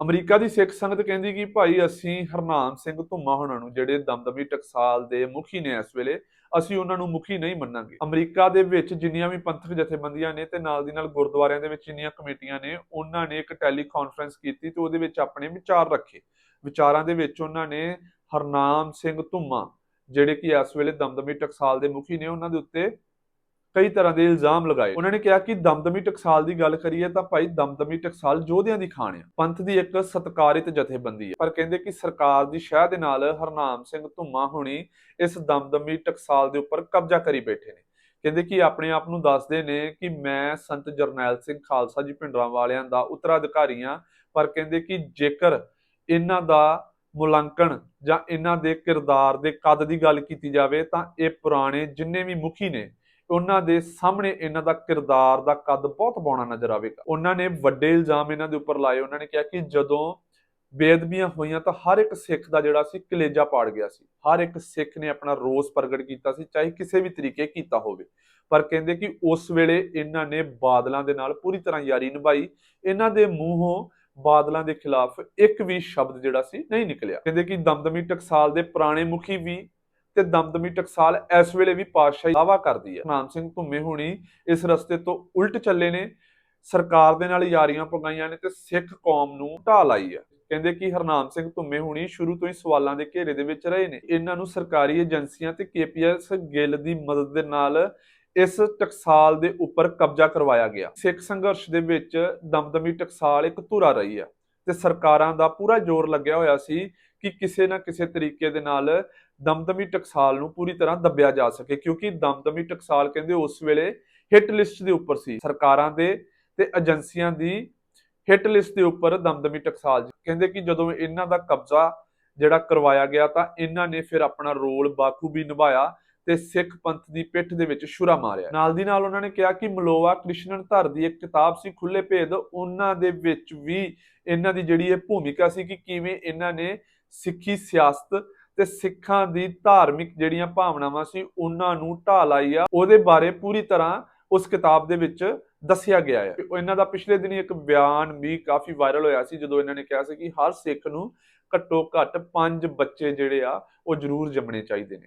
America ਦੀ ਸਿੱਖ ਸੰਗਤ ਕਹਿੰਦੀ ਕਿ ਭਾਈ ਅਸੀਂ ਹਰਨਾਮ ਸਿੰਘ ਧੁੰਮਾ ਹੁਣਾਂ ਨੂੰ ਜਿਹੜੇ ਦਮਦਮੀ ਟਕਸਾਲ ਦੇ ਮੁਖੀ ਨੇ ਇਸ ਵੇਲੇ, ਅਸੀਂ ਉਹਨਾਂ ਨੂੰ ਮੁਖੀ ਨਹੀਂ ਮੰਨਾਂਗੇ। ਅਮਰੀਕਾ ਦੇ ਵਿੱਚ ਜਿੰਨੀਆਂ ਵੀ ਪੰਥਕ ਜਥੇਬੰਦੀਆਂ ਨੇ ਤੇ ਨਾਲ ਦੀ ਨਾਲ ਗੁਰਦੁਆਰਿਆਂ ਦੇ ਵਿੱਚ ਜਿੰਨੀਆਂ ਕਮੇਟੀਆਂ ਨੇ, ਉਹਨਾਂ ਨੇ ਇੱਕ ਟੈਲੀ ਕਾਨਫਰੰਸ ਕੀਤੀ ਤੇ ਉਹਦੇ ਵਿੱਚ ਆਪਣੇ ਵਿਚਾਰ ਰੱਖੇ। ਵਿਚਾਰਾਂ ਦੇ ਵਿੱਚ ਉਹਨਾਂ ਨੇ ਹਰਨਾਮ ਸਿੰਘ ਧੁੰਮਾ, ਜਿਹੜੇ ਕਿ ਇਸ ਵੇਲੇ ਦਮਦਮੀ ਟਕਸਾਲ ਦੇ ਮੁਖੀ ਨੇ, ਉਹਨਾਂ ਦੇ ਉੱਤੇ ਕਈ ਤਰ੍ਹਾਂ ਦੇ ਇਲਜ਼ਾਮ ਲਗਾਏ। ਉਹਨਾਂ ਨੇ ਕਿਹਾ ਕਿ ਦਮਦਮੀ ਟਕਸਾਲ ਦੀ ਗੱਲ ਕਰੀਏ ਤਾਂ ਭਾਈ ਦਮਦਮੀ ਟਕਸਾਲ ਯੋਧਿਆਂ ਦੀ ਖਾਣ ਆ। ਪੰਥ ਦੀ ਇੱਕ ਸਤਕਾਰਿਤ ਜਥੇਬੰਦੀ ਹੈ ਪਰ ਕਹਿੰਦੇ ਕਿ ਸਰਕਾਰ ਦੀ ਸ਼ਹਿ ਦੇ ਨਾਲ ਹਰਨਾਮ ਸਿੰਘ ਧੁੰਮਾ ਹੁਣੀ ਇਸ ਦਮਦਮੀ ਟਕਸਾਲ ਦੇ ਉੱਪਰ ਕਬਜ਼ਾ ਕਰੀ ਬੈਠੇ ਨੇ। ਕਹਿੰਦੇ ਕਿ ਆਪਣੇ ਆਪ ਨੂੰ ਦੱਸਦੇ ਨੇ ਕਿ ਮੈਂ ਸੰਤ ਜਰਨੈਲ ਸਿੰਘ ਖਾਲਸਾ ਜੀ ਭਿੰਡਰਾਂ ਵਾਲਿਆਂ ਦਾ ਉੱਤਰਾਧਿਕਾਰੀ ਹਾਂ। ਪਰ ਕਹਿੰਦੇ ਕਿ ਜੇਕਰ ਇਹਨਾਂ ਦਾ ਮੁਲਾਂਕਣ ਜਾਂ ਇਹਨਾਂ ਦੇ ਕਿਰਦਾਰ ਦੇ ਕੱਦ ਦੀ ਗੱਲ ਕੀਤੀ ਜਾਵੇ ਤਾਂ ਇਹ ਪੁਰਾਣੇ ਜਿੰਨੇ ਵੀ ਮੁਖੀ ਨੇ ਉਹਨਾਂ ਦੇ ਸਾਹਮਣੇ ਇਹਨਾਂ ਦਾ ਕਿਰਦਾਰ ਦਾ ਕੱਦ ਬਹੁਤ ਬੌਣਾ ਨਜ਼ਰ ਆਵੇਗਾ। ਉਹਨਾਂ ਨੇ ਵੱਡੇ ਇਲਜ਼ਾਮ ਇਹਨਾਂ ਦੇ ਉੱਪਰ ਲਾਏ। ਉਹਨਾਂ ਨੇ ਕਿਹਾ ਕਿ ਜਦੋਂ ਬੇਅਦਬੀਆਂ ਹੋਈਆਂ ਤਾਂ ਹਰ ਇੱਕ ਸਿੱਖ ਦਾ ਜਿਹੜਾ ਸੀ ਕਲੇਜਾ ਪਾੜ ਗਿਆ ਸੀ। ਹਰ ਇੱਕ ਸਿੱਖ ਨੇ ਆਪਣਾ ਰੋਸ ਪ੍ਰਗਟ ਕੀਤਾ ਸੀ, ਚਾਹੇ ਕਿਸੇ ਵੀ ਤਰੀਕੇ ਕੀਤਾ ਹੋਵੇ। ਪਰ ਕਹਿੰਦੇ ਕਿ ਉਸ ਵੇਲੇ ਇਹਨਾਂ ਨੇ ਬਾਦਲਾਂ ਦੇ ਨਾਲ ਪੂਰੀ ਤਰ੍ਹਾਂ ਯਾਰੀ ਨਿਭਾਈ। ਇਹਨਾਂ ਦੇ ਮੂੰਹੋਂ ਬਾਦਲਾਂ ਦੇ ਖਿਲਾਫ ਇੱਕ ਵੀ ਸ਼ਬਦ ਜਿਹੜਾ ਸੀ ਨਹੀਂ ਨਿਕਲਿਆ। ਕਹਿੰਦੇ ਕਿ ਦਮਦਮੀ ਟਕਸਾਲ ਦੇ ਪੁਰਾਣੇ ਮੁਖੀ ਵੀ ਤੇ ਦਮਦਮੀ ਟਕਸਾਲ ਇਸ ਵੇਲੇ ਵੀ ਪਾਤਸ਼ਾਹੀ ਦਾਵਾ ਕਰਦੀ ਹੈ। ਨਾਮ ਸਿੰਘ ਧੁੰਮੇ ਹੋਣੀ ਇਸ ਰਸਤੇ ਤੋਂ ਉਲਟ ਚੱਲੇ ਨੇ, ਸਰਕਾਰ ਦੇ ਨਾਲ ਯਾਰੀਆਂ ਪਗਾਈਆਂ ਨੇ ਤੇ ਸਿੱਖ ਕੌਮ ਨੂੰ ਢਾਹ ਲਾਈ ਹੈ। ਕਹਿੰਦੇ ਕਿ ਹਰਨਾਮ ਸਿੰਘ ਧੁੰਮੇ ਹੁਣੀ ਸ਼ੁਰੂ ਤੋਂ ਹੀ ਸਵਾਲਾਂ ਦੇ ਘੇਰੇ ਦੇ ਵਿੱਚ ਰਹੇ ਨੇ। ਇਹਨਾਂ ਨੂੰ ਸਰਕਾਰੀ ਏਜੰਸੀਆਂ ਤੇ ਕੇਪੀਐਸ ਗਿੱਲ ਦੀ ਮਦਦ ਦੇ ਨਾਲ ਇਸ ਟਕਸਾਲ ਦੇ ਉੱਪਰ ਕਬਜ਼ਾ ਕਰਵਾਇਆ ਗਿਆ। ਸਿੱਖ ਸੰਘਰਸ਼ ਦੇ ਵਿੱਚ ਦਮਦਮੀ ਟਕਸਾਲ ਇੱਕ ਧੁਰਾ ਰਹੀ ਹੈ ਤੇ ਸਰਕਾਰਾਂ ਦਾ ਪੂਰਾ ਜ਼ੋਰ ਲੱਗਿਆ ਹੋਇਆ ਸੀ ਕਿ ਕਿਸੇ ਨਾ ਕਿਸੇ ਤਰੀਕੇ ਦੇ ਨਾਲ ਦਮਦਮੀ ਟਕਸਾਲ ਨੂੰ ਪੂਰੀ ਤਰ੍ਹਾਂ ਦੱਬਿਆ ਜਾ ਸਕੇ, ਕਿਉਂਕਿ ਦਮਦਮੀ ਟਕਸਾਲ ਕਹਿੰਦੇ ਉਸ ਵੇਲੇ ਹਿੱਟ ਲਿਸਟ ਦੇ ਉੱਪਰ ਸੀ। ਸਰਕਾਰਾਂ ਦੇ ਤੇ ਏਜੰਸੀਆਂ ਦੀ ਹਿੱਟ ਲਿਸਟ ਦੇ ਉੱਪਰ ਦਮਦਮੀ ਟਕਸਾਲ ਕਹਿੰਦੇ ਕਿ ਜਦੋਂ ਇਹਨਾਂ ਦਾ ਕਬਜ਼ਾ ਜਿਹੜਾ ਕਰਵਾਇਆ ਗਿਆ ਤਾਂ ਇਹਨਾਂ ਨੇ ਫਿਰ ਆਪਣਾ ਰੋਲ ਬਾਖੂਬੀ ਨਿਭਾਇਆ ਤੇ ਸਿੱਖ ਪੰਥ ਦੀ ਪਿੱਠ ਦੇ ਵਿੱਚ ਛੁਰਾ ਮਾਰਿਆ। ਨਾਲ ਦੀ ਨਾਲ ਉਹਨਾਂ ਨੇ ਕਿਹਾ ਕਿ ਮਲੋਆ ਕ੍ਰਿਸ਼ਨਨ ਧਰ ਦੀ ਇੱਕ ਕਿਤਾਬ ਸੀ ਖੁੱਲੇ ਭੇਦ। ਉਹਨਾਂ ਦੇ ਵਿੱਚ ਵੀ ਇਹਨਾਂ ਦੀ ਜਿਹੜੀ ਇਹ ਭੂਮਿਕਾ ਸੀ ਕਿ ਕਿਵੇਂ ਇਹਨਾਂ ਨੇ ਸਿੱਖੀ ਸਿਆਸਤ ਤੇ ਸਿੱਖਾਂ ਦੀ ਧਾਰਮਿਕ ਜਿਹੜੀਆਂ ਭਾਵਨਾਵਾਂ ਸੀ, ਉਹਨਾਂ ਨੂੰ ਢਾਹ ਲਾਈ ਆ। ਉਹਦੇ ਬਾਰੇ ਪੂਰੀ ਤਰ੍ਹਾਂ ਉਸ ਕਿਤਾਬ ਦੇ ਵਿੱਚ ਦੱਸਿਆ ਗਿਆ ਹੈ ਇਹਨਾਂ ਦਾ ਪਿਛਲੇ ਦਿਨੀ ਇੱਕ ਬਿਆਨ ਵੀ ਕਾਫੀ ਵਾਇਰਲ ਹੋਇਆ ਸੀ, ਜਦੋਂ ਇਹਨਾਂ ਨੇ ਕਿਹਾ ਸੀ ਕਿ ਹਰ ਸਿੱਖ ਨੂੰ ਘੱਟੋ ਘੱਟ 5 ਬੱਚੇ ਜਿਹੜੇ ਆ, ਉਹ ਜ਼ਰੂਰ ਜੰਮਣੇ ਚਾਹੀਦੇ ਨੇ।